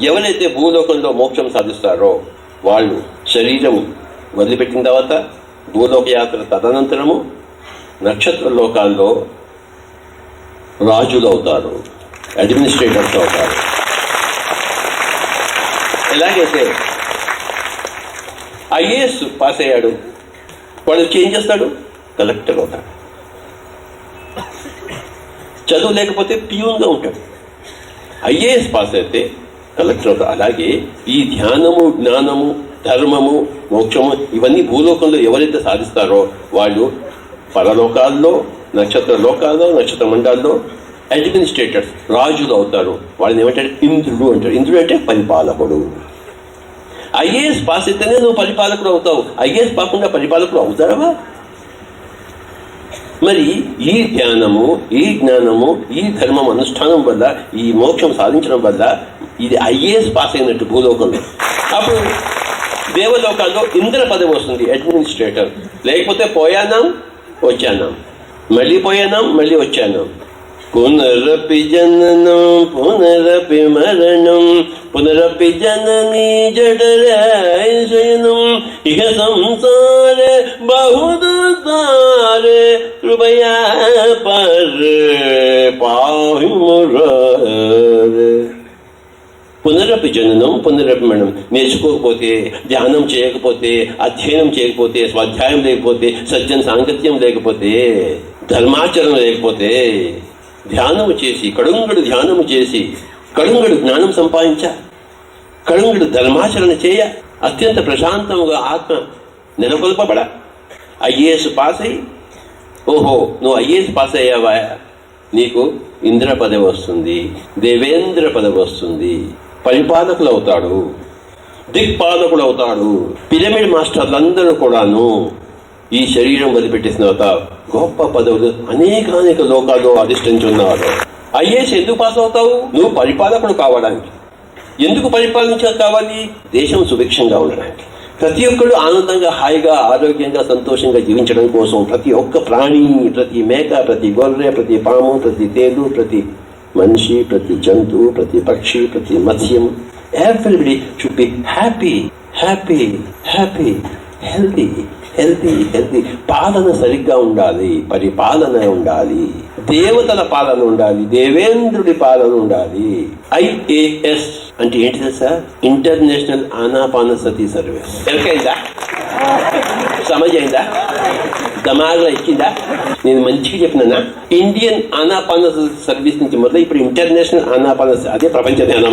ఎవరైతే భూలోకంలో మోక్షం సాధిస్తారో వాళ్ళు శరీరం వదిలిపెట్టిన తర్వాత భూలోక యాత్ర తదనంతరము నక్షత్ర లోకాల్లో రాజులు అవుతారు అడ్మినిస్ట్రేటర్స్ అవుతారు. ఎలాగైతే ఐఏఎస్ పాస్ అయ్యాడు వాడు వచ్చి ఏం చేస్తాడు? కలెక్టర్ అవుతాడు. చదువు లేకపోతే పియూన్గా ఉంటాడు. ఐఏఎస్ పాస్ అయితే కలెక్టర్ అలాగే ఈ ధ్యానము జ్ఞానము ధర్మము మోక్షము ఇవన్నీ భూలోకంలో ఎవరైతే సాధిస్తారో వాళ్ళు పరలోకాల్లో నక్షత్ర లోకాల్లో నక్షత్ర మండలాల్లో అడ్మినిస్ట్రేటర్స్ రాజులు అవుతారు. వాళ్ళని ఏమంటారు? ఇంద్రుడు అంటారు. ఇంద్రుడు అంటే పరిపాలకుడు. ఐఏఎస్ పాస్ అయితేనే నువ్వు పరిపాలకుడు అవుతావు. ఐఏఎస్ కాకుండా పరిపాలకుడు అవుతారవా మరి ఈ ధ్యానము ఈ జ్ఞానము ఈ ధర్మం అనుష్ఠానం వల్ల ఈ మోక్షం సాధించడం వల్ల ఇది ఐఏఎస్ పాస్ అయినట్టు భూలోకంలో అప్పుడు దేవలోకాల్లో ఇంద్ర పదవి వస్తుంది అడ్మినిస్ట్రేటర్ లేకపోతే పోయానాం? వచ్చానాం? మళ్ళీ పోయానాం? మళ్ళీ వచ్చానాం? పునరపి జననం పునరపి మరణం పునరపి జనని జడరాయనం ఇహ సంసార బహుదారే కృపయా పర్. పాహి మురా పునరపి జననం పునరపి మనం నేర్చుకోకపోతే ధ్యానం చేయకపోతే అధ్యయనం చేయకపోతే స్వాధ్యాయం లేకపోతే సజ్జన సాంగత్యం లేకపోతే ధర్మాచరణ లేకపోతే ధ్యానము చేసి కడుంగడు ధ్యానము చేసి కడుంగడు జ్ఞానం సంపాదించ. కడుంగడు ధర్మాచరణ చేయ. అత్యంత ప్రశాంతముగా ఆత్మ నెలకొల్పబడ. IAS pass. అయ్యి ఓహో నువ్వు ఐఏఎస్ పాస్ అయ్యావా నీకు ఇంద్ర పదవి వస్తుంది దేవేంద్ర పదవి వస్తుంది. పరిపాలకులు అవుతాడు దిక్పాలకుడు అవుతాడు పిరమిడ్ మాస్టర్లందరూ కూడాను ఈ శరీరం వదిలిపెట్టేసిన తర్వాత గొప్ప పదవులు అనేకానేక లోకాలు అధిష్ఠించున్నారు. ఐఏఎస్ ఎందుకు పాస్ అవుతావు నువ్వు పరిపాలకుడు కావడానికి. ఎందుకు పరిపాలించ కావాలి దేశం సుభిక్షంగా ఉండడానికి. ప్రతి ఒక్కరు ఆనందంగా హాయిగా ఆరోగ్యంగా సంతోషంగా జీవించడం కోసం ప్రతి ఒక్క ప్రాణి ప్రతి మేక ప్రతి గొర్రె ప్రతి పాము ప్రతి తేలు ప్రతి మనిషి ప్రతి జంతువు ప్రతి పక్షి ప్రతి మత్స్యం everybody should be happy happy happy healthy healthy healthy పాలన సరిగ్గా ఉండాలి పరిపాలన ఉండాలి. దేవతల పాలన ఉండాలి దేవేంద్రుడి పాలన ఉండాలి. ఐఏఎస్ అంటే ఏంటిది సార్ ఇంటర్నేషనల్ ఆనాపాన సతీ సర్వీస్ ఎవరికైందా సమజ్ అయిందా దమాగ్లో ఎక్కిందా నేను మంచిగా చెప్పినా ఇండియన్ ఆనాపాన సర్వీస్ నుంచి మొదలు ఇప్పుడు ఇంటర్నేషనల్ ఆనాపాన అదే ప్రపంచ ధ్యాన